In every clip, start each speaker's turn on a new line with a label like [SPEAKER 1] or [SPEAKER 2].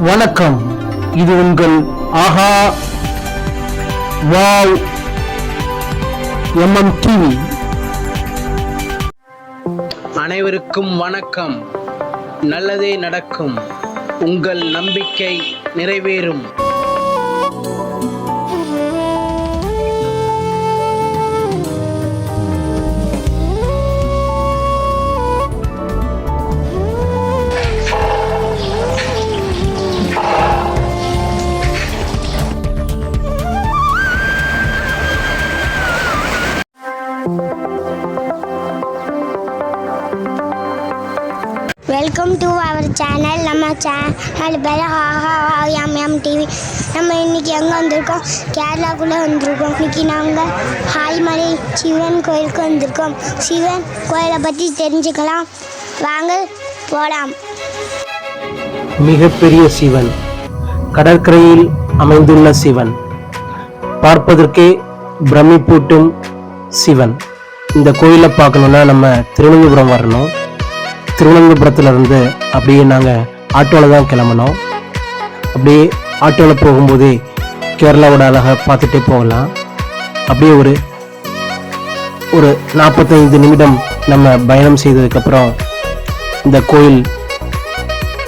[SPEAKER 1] வணக்கம். இது உங்கள் ஆஹா வாவ் எம்எம் டிவி
[SPEAKER 2] அனைவருக்கும் வணக்கம். நல்லதே நடக்கும். உங்கள் நம்பிக்கை நிறைவேறும்.
[SPEAKER 3] வெல்கம் டு அவர் சேனல் நம்ம சேனல் பேர் ஹாஹா எம் எம் டிவி நம்ம இன்னைக்கு எங்கே வந்திருக்கோம்? கேரளாக்குள்ளே வந்திருக்கோம். இன்னைக்கு நாங்கள் ஹாய்மலை சிவன் கோயிலுக்கு வந்திருக்கோம். சிவன் கோயிலை பற்றி தெரிஞ்சுக்கலாம். வாங்க போகலாம்
[SPEAKER 1] மிகப்பெரிய சிவன். கடற்கரையில் அமைந்துள்ள சிவன். பார்ப்பதற்கே பிரமிப்பூட்டும் சிவன். இந்த கோயிலை பார்க்கணுன்னா நம்ம திருவனந்தபுரம் வரணும். திருவனந்தபுரத்துலேருந்து அப்படியே நாங்கள் ஆட்டோவில் தான் கிளம்பினோம் அப்படியே ஆட்டோவில் போகும்போதே கேரளாவோட அழகை பார்த்துட்டே போகலாம். அப்படியே ஒரு ஒரு நாற்பத்தைந்து நிமிடம் நம்ம பயணம் செய்ததுக்கப்புறம் இந்த கோயில்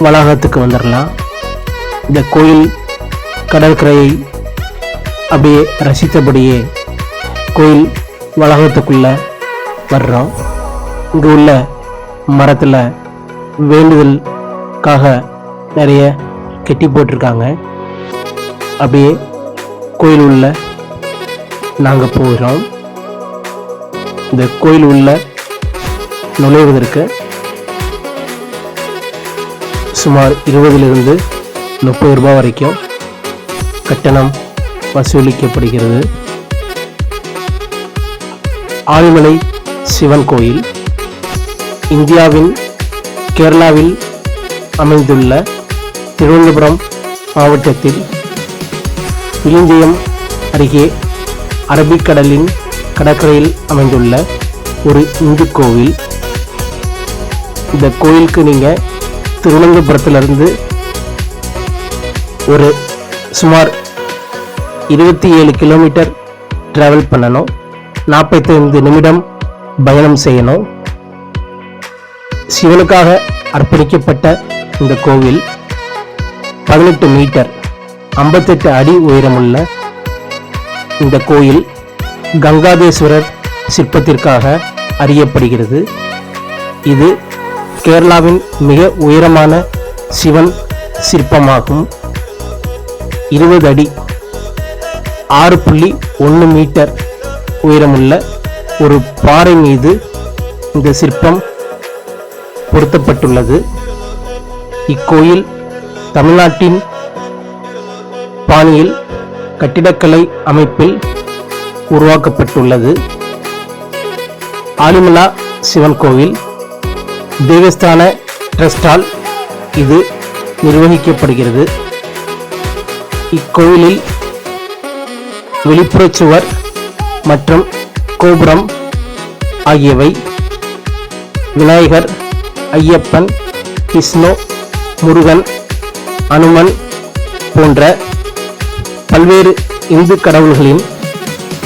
[SPEAKER 1] வளாகத்துக்கு வந்துடலாம். இந்த கோயில் கடற்கரையை அப்படியே ரசித்தபடியே கோயில் வளாகத்துக்குள்ள வர்றோம். இங்கே உள்ள மரத்தில் வேண்டுதலுக்காக நிறைய கெட்டி போட்டிருக்காங்க. அப்படியே கோயில் உள்ள நாங்கள் போகிறோம். இந்த கோயில் உள்ள நுழைவதற்கு சுமார் இருபதிலிருந்து முப்பது ரூபாய் வரைக்கும் கட்டணம் வசூலிக்கப்படுகிறது. ஆழிமலை சிவன் கோயில் இந்தியாவின் கேரளாவில் அமைந்துள்ள திருவனந்தபுரம் மாவட்டத்தில் விழுந்தியம் அருகே அரபிக்கடலின் கடற்கரையில் அமைந்துள்ள ஒரு இந்து கோவில். இந்த கோயிலுக்கு நீங்கள் திருவனந்தபுரத்திலிருந்து ஒரு சுமார் இருபத்தி ஏழு கிலோமீட்டர் டிராவல் பண்ணணும். நாற்பத்தைந்து நிமிடம் பயணம் செய்யணும். சிவனுக்காக அர்ப்பணிக்கப்பட்ட இந்த கோவில் பதினெட்டு மீட்டர் ஐம்பத்தெட்டு அடி உயரமுள்ள இந்த கோயில் கங்காதேஸ்வரர் சிற்பத்திற்காக அறியப்படுகிறது. இது கேரளாவின் மிக உயரமான சிவன் சிற்பமாகும். இருபது அடி ஆறு புள்ளி ஒன்று மீட்டர் உயரமுள்ள ஒரு பாறை மீது இந்த சிற்பம் பொருத்தப்பட்டுள்ளது. இக்கோயில் தமிழ்நாட்டின் பாணியில் கட்டிடக்கலை அமைப்பில் உருவாக்கப்பட்டுள்ளது. ஆலிமலா சிவன் கோவில் தேவஸ்தான ட்ரஸ்டால் இது நிர்வகிக்கப்படுகிறது. இக்கோயிலில் வெளிப்புறச் சுவர் மற்றும் கோபுரம் ஆகியவை விநாயகர் ஐயப்பன் விஷ்ணு முருகன் அனுமன் போன்ற பல்வேறு இந்து கடவுள்களின்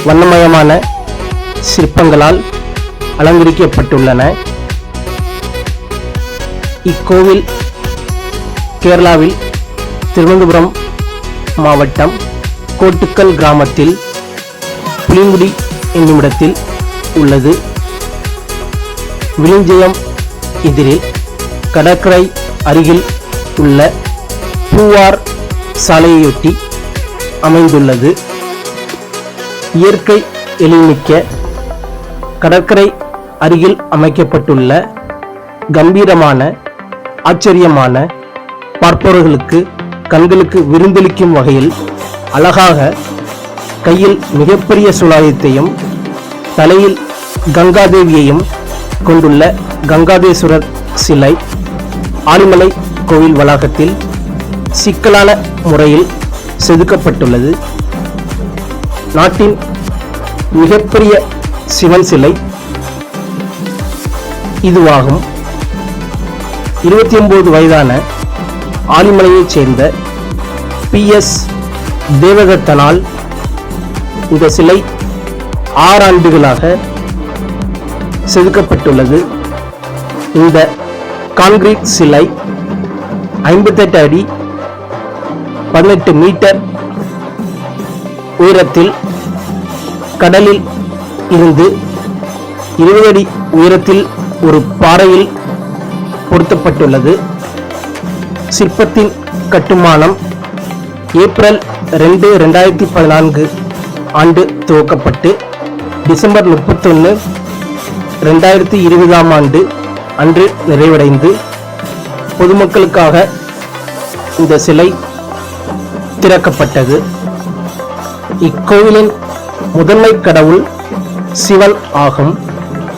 [SPEAKER 1] வண்ணமயமான சிற்பங்களால் அலங்கரிக்கப்பட்டுள்ளன. இக்கோவில் கேரளாவில் திருவனந்தபுரம் மாவட்டம் கோட்டுக்கல் கிராமத்தில் புலிங்குடி என்னுமிடத்தில் உள்ளது. விளிஞ்சயம் எதிரில் கடற்கரை அருகில் உள்ள பூவார் சாலையொட்டி அமைந்துள்ளது. இயற்கை எழில்மிக்க கடற்கரை அருகில் அமைக்கப்பட்டுள்ள கம்பீரமான ஆச்சரியமான பார்ப்பவர்களுக்கு கண்களுக்கு விருந்தளிக்கும் வகையில் அழகாக கையில் மிகப்பெரிய சுலாயத்தையும் தலையில் கங்காதேவியையும் கொண்டுள்ள கங்காதேஸ்வரர் சிலை ஆலிமலை கோவில் வளாகத்தில் சிக்கலான முறையில் செதுக்கப்பட்டுள்ளது. நாட்டின் மிகப்பெரிய சிவன் சிலை இதுவாகும். இருபத்தி ஒன்பது வயதான ஆலிமலையைச் சேர்ந்த பி எஸ் தேவதத்தனால் இந்த சிலை ஆறாண்டுகளாக செதுக்கப்பட்டுள்ளது. இந்த கான்கிரீட் சிலை ஐம்பத்தெட்டு அடி பதினெட்டு மீட்டர் உயரத்தில் கடலில் இருந்து இருபது அடி உயரத்தில் ஒரு பாறையில் பொருத்தப்பட்டுள்ளது. சிற்பத்தின் கட்டுமானம் ஏப்ரல் ரெண்டு ரெண்டாயிரத்தி பதினான்கு ஆண்டு துவக்கப்பட்டு டிசம்பர் முப்பத்தொன்று ரெண்டாயிரத்தி இருபதாம் ஆண்டு அன்று நிறைவடைந்து பொதுமக்களுக்காக இந்த சிலை திறக்கப்பட்டது. இக்கோவிலின் முதன்மை கடவுள் சிவன் ஆகும்.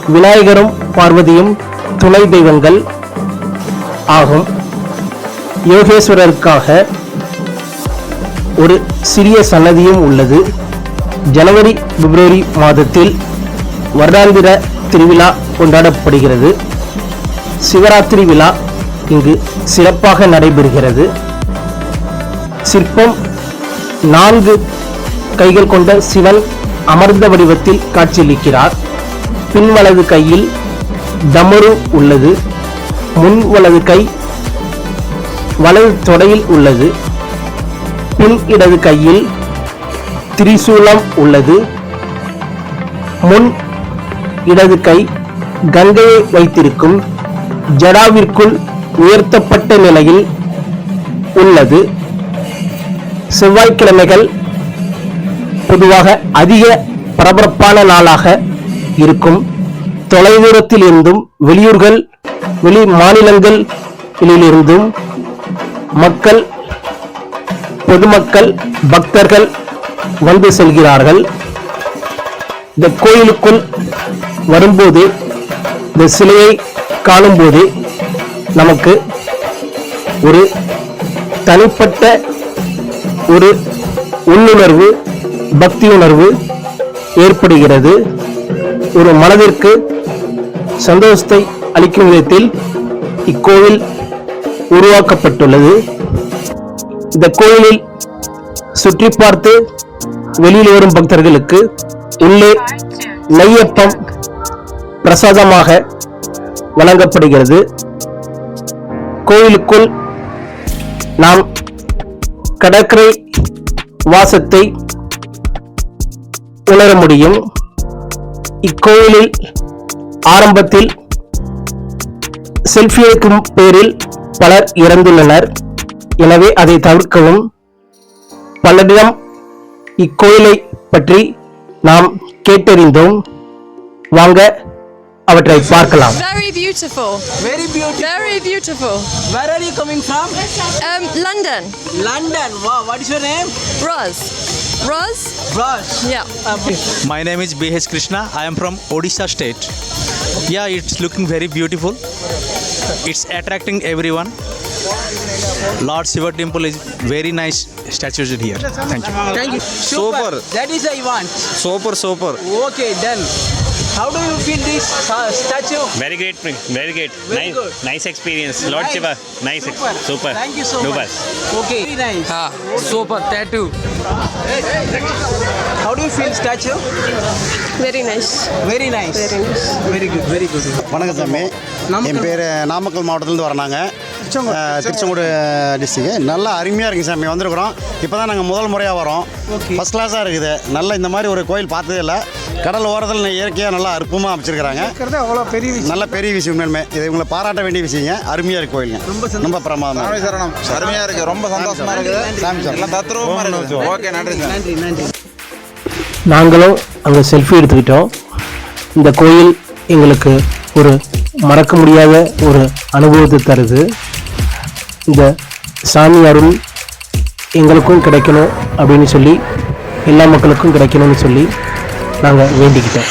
[SPEAKER 1] விநாயகரும் பார்வதியும் துணை தெய்வங்கள் ஆகும். யோகேஸ்வரருக்காக ஒரு சிறிய சன்னதியும் உள்ளது. ஜனவரி பிப்ரவரி மாதத்தில் வருடாந்திர திருவிழா கொண்டாடப்படுகிறது. சிவராத்திரி விழா இங்கு சிறப்பாக நடைபெறுகிறது. சிற்பம் நான்கு கைகள் கொண்ட சிவன் அமர்ந்த வடிவத்தில் காட்சியளிக்கிறார். பின் வலது கையில் டமரு உள்ளது. முன் வலது கை வலது தொடையில் உள்ளது. பின் இடது கையில் திரிசூலம் உள்ளது. முன் இடது கை கங்கையை வைத்திருக்கும் ஜடாவிற்குள் உயர்த்தப்பட்ட நிலையில் உள்ளது. செவ்வாய்க்கிழமைகள் பொதுவாக அதிக பரபரப்பான நாளாக இருக்கும். தொலைதூரத்தில் இருந்தும் வெளியூர்கள் வெளி மாநிலங்களிலிருந்தும் மக்கள் பொதுமக்கள் பக்தர்கள் வந்து செல்கிறார்கள். இந்த கோயிலுக்குள் வரும்போது இந்த சிலையை காணும்போது நமக்கு ஒரு தனிப்பட்ட ஒரு உள்ளுணர்வு பக்தி உணர்வு ஏற்படுகிறது. ஒரு மனதிற்கு சந்தோஷத்தை அளிக்கும் விதத்தில் இக்கோவில் உருவாக்கப்பட்டுள்ளது. இந்த கோயிலில் சுற்றி பார்த்து வெளியில் வரும் பக்தர்களுக்கு உள்ளே நெய்யப்பம் பிரசாதமாக வழங்கப்படுகிறது. கோயிலுக்குள் நாம் கடற்கரை வாசத்தை உணர முடியும். இக்கோயிலில் ஆரம்பத்தில் செல்ஃபி எடுக்கும் பேரில் பலர் இறந்துள்ளனர். எனவே அதை தவிர்க்கவும். பலரிடம் இக்கோயிலை பற்றி நாம் கேட்டறிந்தோம் வாங்க அவற்றை பார்க்கலாம்
[SPEAKER 4] Very beautiful.
[SPEAKER 2] Very beautiful.
[SPEAKER 4] Very beautiful.
[SPEAKER 2] Where are you coming from?
[SPEAKER 4] Um, London.
[SPEAKER 2] London. Wow. What is your name?
[SPEAKER 4] Roz. Roz?
[SPEAKER 2] Raj.
[SPEAKER 4] Yeah.
[SPEAKER 5] My name is BH Krishna. I am from Odisha state. Yeah, it's looking very beautiful. It's attracting everyone. Lord Shiva temple is very nice statues here. Thank you.
[SPEAKER 2] Thank you.
[SPEAKER 6] Super.
[SPEAKER 2] That is I want.
[SPEAKER 6] Super, super.
[SPEAKER 2] Okay, done. How do you feel this uh, statue?
[SPEAKER 7] Very great, very great.
[SPEAKER 2] Very
[SPEAKER 7] nice,
[SPEAKER 2] good.
[SPEAKER 7] nice experience. Lord
[SPEAKER 2] Nice.
[SPEAKER 7] Shiva, nice, ex-
[SPEAKER 2] Super.
[SPEAKER 7] super.
[SPEAKER 2] Thank you so
[SPEAKER 7] Super.
[SPEAKER 2] much. Okay. Very nice.
[SPEAKER 8] Ah, super tattoo.
[SPEAKER 2] How do you feel statue?
[SPEAKER 4] Very nice.
[SPEAKER 2] Very nice. Very nice. Very good. Very good.
[SPEAKER 9] வணக்கம் சாமி என் பேர் நாமக்கல் மாவட்டத்துலேருந்து வரணாங்க Tiruchengode district நல்லா அருமையாக இருக்குது சாமி வந்திருக்கிறோம். இப்போ தான் நாங்கள் முதல் முறையாக வரோம். ஃபஸ்ட் கிளாஸாக இருக்குது. நல்ல இந்த மாதிரி ஒரு கோயில் பார்த்ததே இல்லை. கடல் ஓரத்தில் இயற்கையாக நல்லா அற்புதமாக அமைச்சிருக்கிறாங்க.
[SPEAKER 10] அவ்வளோ பெரிய விஷயம்.
[SPEAKER 9] நல்ல பெரிய விஷயம் உண்மையுமே இது இவங்களை பாராட்ட வேண்டிய விஷயங்க. அருமையாக இருக்கு கோயிலுங்க. ரொம்ப பிரமாதமாக
[SPEAKER 6] சாமி சரணம். அருமையா இருக்கு. ரொம்ப சந்தோஷமா இருக்குது.
[SPEAKER 9] சாமி சரணம்.
[SPEAKER 6] எல்லாம் தத்ரூபமா இருக்குது. ஓகே நன்றி
[SPEAKER 2] நன்றி நன்றி.
[SPEAKER 1] நாங்களும் அங்கே செல்ஃபி எடுத்துக்கிட்டோம். இந்த கோயில் எங்களுக்கு ஒரு மறக்க முடியாத ஒரு அனுபவத்தை தருது. இந்த சாமி அருள் எங்களுக்கும் கிடைக்கணும் அப்படின்னு சொல்லி எல்லா மக்களுக்கும் கிடைக்கணும்னு சொல்லி நாங்கள் வேண்டிக்கிட்டோம்.